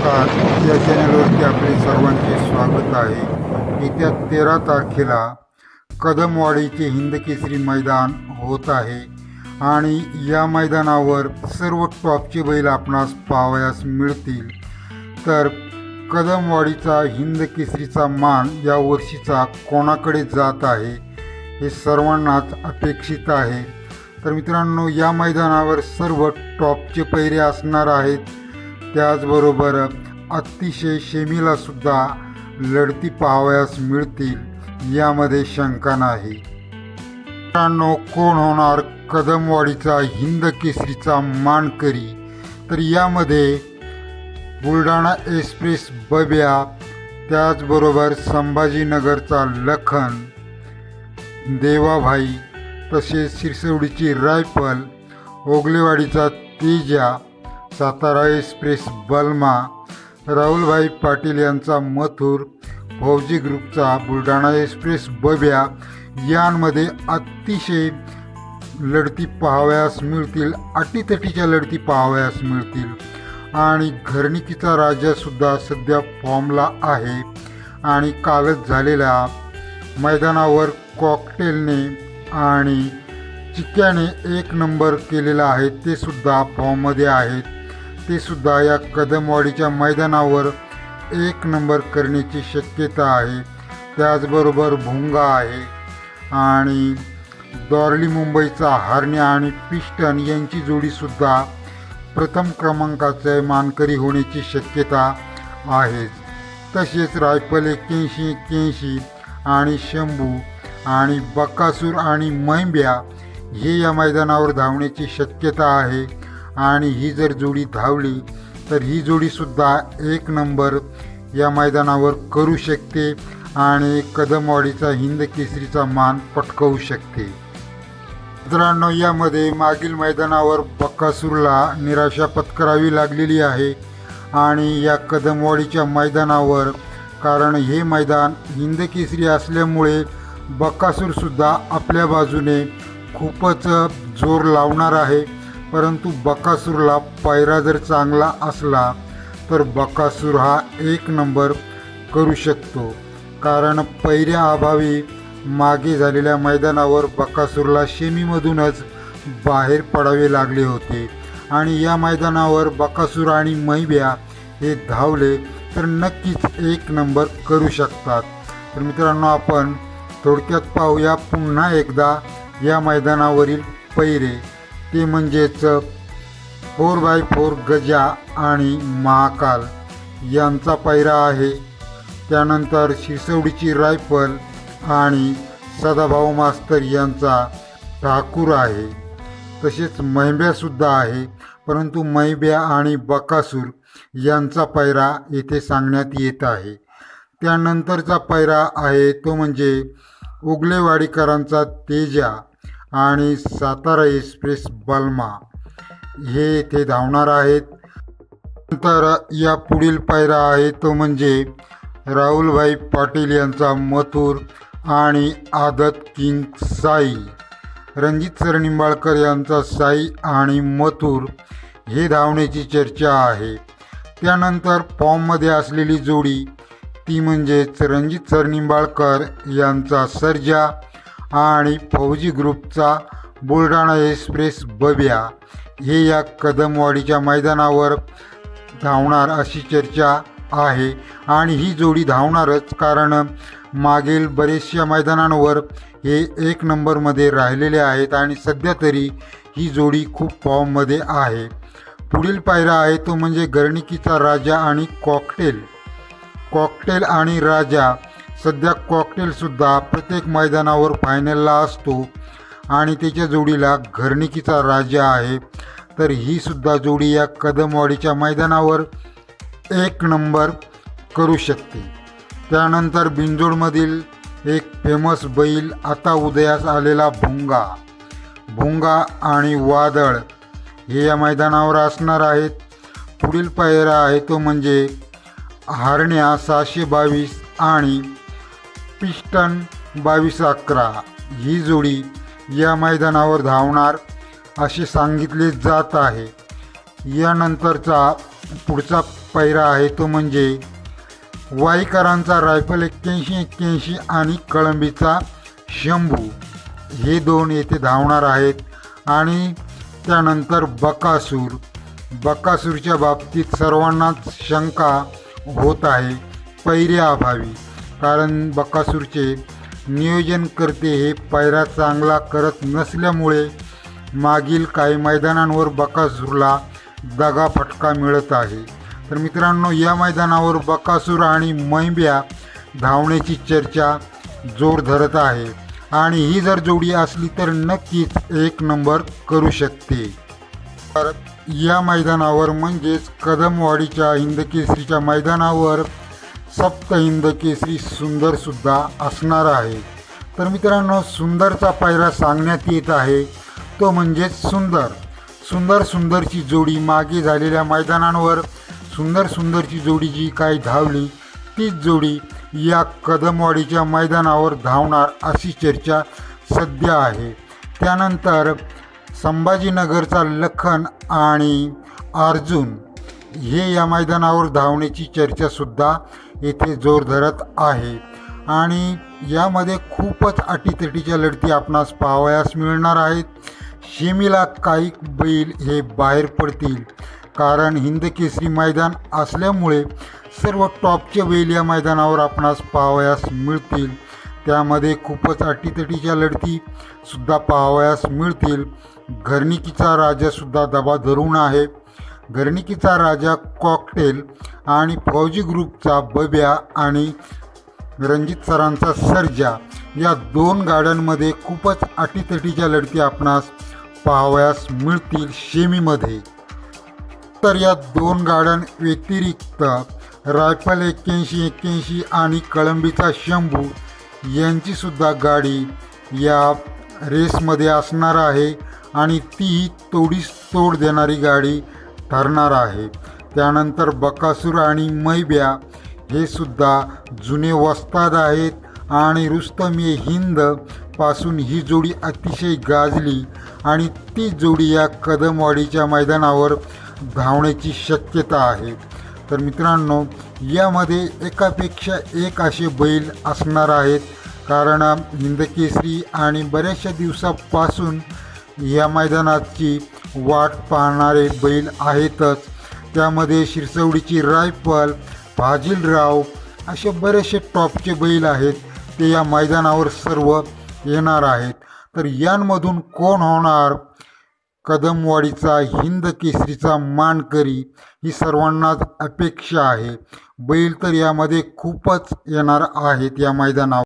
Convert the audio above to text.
नमस्कार या चॅनलवरती आपले सर्वांचे स्वागत आहे. येत्या तेरा तारखेला कदमवाडीचे हिंदकेसरी मैदान होत आहे आणि या मैदानावर सर्व टॉपचे बैल आपणास पाहावयास मिळतील. तर कदमवाडीचा हिंदकेसरीचा मान या वर्षीचा कोणाकडे जात आहे हे सर्वांनाच अपेक्षित आहे. तर मित्रांनो या मैदानावर सर्व टॉपचे पैरे असणार आहेत त्याचबरोबर अतिशय शेमीला सुद्धा लढती पाहावयास मिळतील यामध्ये शंका नाही. मित्रांनो कोण होणार कदमवाडीचा हिंद केसरीचा मानकरी? तर यामध्ये बुलढाणा एक्सप्रेस बब्या त्याचबरोबर संभाजीनगरचा लखन देवाभाई तसेच शिरसवडीची रायफल ओगलेवाडीचा तेजा सातारा एक्सप्रेस बलमा राहुलभाई पाटील यांचा मथुर फौजी ग्रुपचा बुलढाणा एक्सप्रेस बब्या यांमध्ये अतिशय लढती पाहावयास मिळतील अटीतटीच्या लढती पाहावयास मिळतील. आणि घरणिकीचा राजासुद्धा सध्या फॉर्मला आहे. आणि कालच झालेल्या मैदानावर कॉकटेलने आणि चिक्क्याने एक नंबर केलेला आहे ते सुद्धा फॉर्ममध्ये आहेत. ते सुद्धा या कदमवाडीच्या मैदानावर एक नंबर करण्याची शक्यता आहे. त्याचबरोबर भुंगा आहे आणि दॉर्ली मुंबईचा हरण्या आणि पिस्टन यांची जोडीसुद्धा प्रथम क्रमांकाचे मानकरी होण्याची शक्यता आहे. तसेच रायफल एक्क्याऐंशी एक्क्याऐंशी आणि शंभू आणि बकासूर आणि मैंब्या हे या मैदानावर धावण्याची शक्यता आहे. आणि ही जर जोडी धावली तर ही जोडीसुद्धा एक नंबर या मैदानावर करू शकते आणि कदमवाडीचा हिंद केसरीचा मान पटकवू शकते. मित्रांनो यामध्ये मागील मैदानावर बक्कासूरला निराशा पत्करावी लागलेली आहे आणि या कदमवाडीच्या मैदानावर कारण हे मैदान हिंदकेसरी असल्यामुळे बक्कासूरसुद्धा आपल्या बाजूने खूपच जोर लावणार आहे. परंतु बकासूरला पायरा जर चांगला असला तर बकासूर हा एक नंबर करू शकतो. कारण पैऱ्या अभावी मागे झालेल्या मैदानावर बकासूरला शेमीमधूनच बाहेर पडावे लागले होते. आणि या मैदानावर बकासूर आणि मैब्या हे धावले तर नक्कीच एक नंबर करू शकतात. तर मित्रांनो आपण थोडक्यात पाहूया पुन्हा एकदा या मैदानावरील पैरे. ते म्हणजेच फोर बाय फोर गजा आणि महाकाल यांचा पायरा आहे. त्यानंतर शिरसवडीची रायफल आणि सदाभाऊ मास्तर यांचा ठाकूर आहे. तसेच मैब्यासुद्धा आहे परंतु मैब्या आणि बकासूर यांचा पायरा येथे सांगण्यात येत आहे. त्यानंतरचा पायरा आहे तो म्हणजे उगलेवाडीकरांचा तेजा. आणि सातारा एक्सप्रेस बल्मा हे इथे धावणार आहेत. नंतर या पुढील पायरा आहे तो म्हणजे राहुलभाई पाटील यांचा मथुर आणि आदत किंग साई. रणजित सर निंबाळकर यांचा साई आणि मथुर हे धावण्याची चर्चा आहे. त्यानंतर फॉर्ममध्ये असलेली जोडी ती म्हणजेच रणजित सर निंबाळकर यांचा सर्जा आणि फौजी ग्रुपचा बुलढाणा एक्सप्रेस बब्या हे या कदमवाडीच्या मैदानावर धावणार अशी चर्चा आहे. आणि ही जोडी धावणारच कारण मागील बरेचशा मैदानांवर हे एक नंबरमध्ये राहिलेले आहेत आणि सध्या तरी ही जोडी खूप फॉर्ममध्ये आहे. पुढील पायरा आहे तो म्हणजे गर्णिकीचा राजा आणि कॉकटेल. कॉकटेल आणि राजा सध्या कॉकटेलसुद्धा प्रत्येक मैदानावर फायनलला असतो आणि त्याच्या जोडीला घरणिकीचा राजा आहे. तर ही सुद्धा जोडी या कदमवाडीच्या मैदानावर एक नंबर करू शकते. त्यानंतर बिंजोडमधील एक फेमस बैल आता उदयास आलेला भुंगा. भुंगा आणि वादळ हे या मैदानावर असणार आहेत. पुढील पायरा आहे तो म्हणजे हारण्या सहाशे बावीस आणि पिस्टन बावीस अकरा. ही जोडी या मैदानावर धावणार असे सांगितले जात आहे. यानंतरचा पुढचा पैरा आहे तो म्हणजे वाईकरांचा रायफल एक्क्याऐंशी एक्क्याऐंशी आणि कळंबीचा शंभू. हे दोन येथे धावणार आहेत आणि त्यानंतर बकासूर. बकासूरच्या बाबतीत सर्वांनाच शंका होत आहे. पैऱ्याअभावी कारण बकासूरचे नियोजनकर्ते हे पायरा चांगला करत नसल्यामुळे मागील काही मैदानांवर बकासूरला दगा फटका मिळत आहे. तर मित्रांनो या मैदानावर बकासूर आणि मैंब्या धावण्याची चर्चा जोर धरत आहे आणि ही जर जोडी असली तर नक्कीच एक नंबर करू शकते. तर या मैदानावर म्हणजेच कदमवाडीच्या हिंदकेसरीच्या मैदानावर सप्त हिंदकेसरी सुंदरसुद्धा असणार आहे. तर मित्रांनो सुंदरचा पायरा सांगण्यात येत आहे. तो म्हणजेच सुंदर. सुंदर सुंदरची जोडी मागे झालेल्या मैदानांवर सुंदर सुंदरची जोडी जी काय धावली तीच जोडी या कदमवाडीच्या मैदानावर धावणार अशी चर्चा सध्या आहे. त्यानंतर संभाजीनगरचा लखन आणि अर्जुन हे या मैदानावर धावण्याची चर्चासुद्धा येथे जोर धरत आहे. आणि यामध्ये खूपच अटीतटीच्या लढती आपणास पाहावयास मिळणार आहेत. शेमीला काही बैल हे बाहेर पडतील. कारण हिंद केसरी मैदान असल्यामुळे सर्व टॉपचे बैल या मैदानावर आपणास पाहावयास मिळतील. त्यामध्ये खूपच अटीतटीच्या लढती सुद्धा पाहावयास मिळतील. घरणिकीचा राजासुद्धा दबा धरून आहे. घरणिकीचा राजा कॉकटेल आणि फौजी ग्रुपचा बब्या आणि रणजित सरांचा सर्जा या दोन गाड्यांमध्ये खूपच अटीतटीच्या लढती आपणास पाहावयास मिळतील शेमीमध्ये. तर या दोन गाड्यांव्यतिरिक्त रायफल एक्क्याऐंशी एक्क्याऐंशी आणि कळंबीचा शंभू यांचीसुद्धा गाडी या रेसमध्ये असणार आहे आणि ती तोडीस तोड देणारी गाडी ठरणार आहे. त्यानंतर बकासूर आणि मैब्या हे सुद्धा जुने वस्ताद आहेत आणि रुस्तम ए हिंदपासून ही जोडी अतिशय गाजली आणि ती जोडी या कदमवाडीच्या मैदानावर धावण्याची शक्यता आहे. तर मित्रांनो यामध्ये एकापेक्षा एक असे बैल असणार आहेत. कारण हिंदकेसरी आणि बऱ्याचशा दिवसापासून या मैदानाची वाट पाहणारे बैल आहेतच. त्यामध्ये शिरसवडीची रायफल भाजीलराव असे बरेचसे टॉपचे बैल आहेत. ते या मैदानावर सर्व येणार आहेत. तर यांमधून कोण होणार? कदमवाडीचा हिंद केसरीचा मानकरी ही सर्वांनाच अपेक्षा आहे. बैल तर यामध्ये खूपच येणार आहेत या मैदानावर.